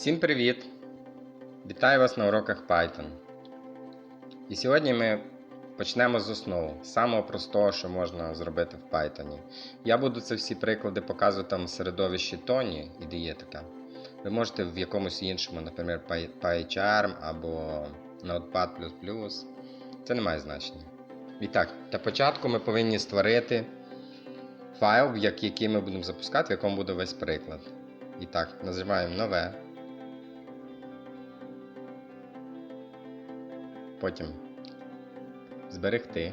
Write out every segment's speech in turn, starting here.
Всім привіт! Вітаю вас на уроках Python. І сьогодні ми почнемо з основ, самого простого, що можна зробити в Python. Я буду це всі приклади показувати в середовищі Tony, і є. Ви можете в якомусь іншому, наприклад, PyCharm або Notepad++. Це не має значення. І так, для початку ми повинні створити файл, який ми будемо запускати, в якому буде весь приклад. І так, називаємо нове. Потім зберегти.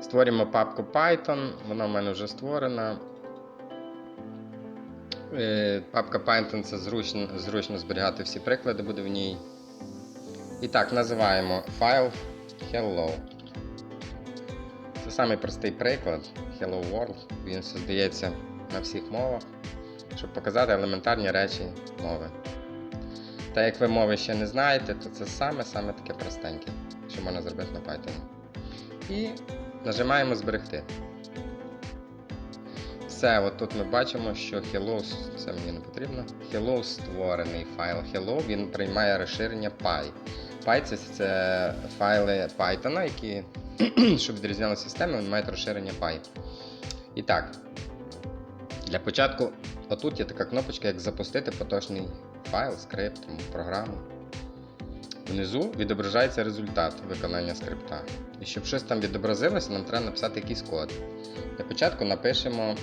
Створюємо папку Python, вона в мене вже створена. Е, Папка Python це зручно, зручно зберігати всі приклади, буде в ній. І так, називаємо файл Hello. Це самий простий приклад Hello World. Він здається на всіх мовах, щоб показати елементарні речі мови. Та як ви мови ще не знаєте, то це саме-саме таке простеньке, що можна зробити на Python. І нажимаємо зберегти. Все, от тут ми бачимо, що Hello, це мені не потрібно. Hello створений файл Hello, він приймає розширення Py. Py це, це файли Python, які, щоб відрізняли системи, вони мають розширення Py. І так, для початку, отут є така кнопочка, як запустити поточний файл, скрипт, програму. Внизу відображається результат виконання скрипта. І щоб щось там відобразилося, нам треба написати якийсь код. Для початку напишемо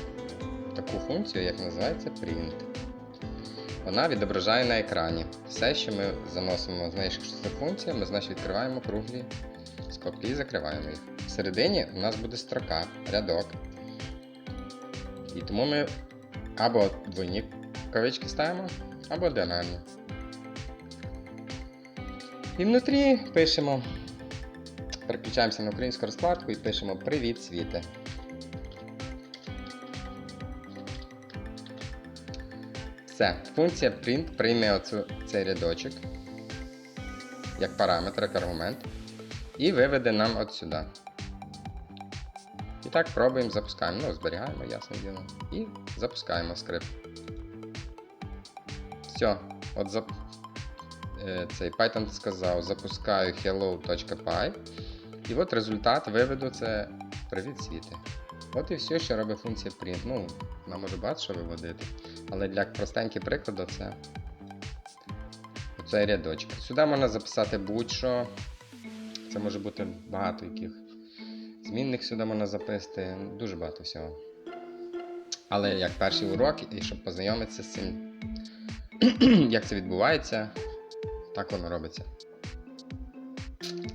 таку функцію, як називається print. Вона відображає на екрані. Все, що ми заносимо, знаєш, що це функція, ми значить відкриваємо круглі скобки і закриваємо їх. Всередині у нас буде строка, рядок. І тому ми або двойні кавички ставимо, або діагональні. І внутрі пишемо, переключаємося на українську розкладку і пишемо Привіт, світе. Все, функція print прийме оцю, цей рядочок як параметр, як аргумент, і виведе нам от сюди. І так пробуємо, запускаємо. Ну, зберігаємо, ясне діло. І запускаємо скрипт. Все, от зап... е, цей Python сказав, запускаю hello.py. І от результат виведу це Привіт світи. От і все, що робить функція print. Ну, вона може багато що виводити. Але для простеньких прикладу це оцей рядочок. Сюди можна записати будь-що. Це може бути багато яких змінних сюди можна записати. Дуже багато всього. Але як перший урок, і щоб познайомитися з цим, як це відбувається, так воно робиться.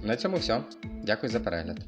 На цьому все. Дякую за перегляд.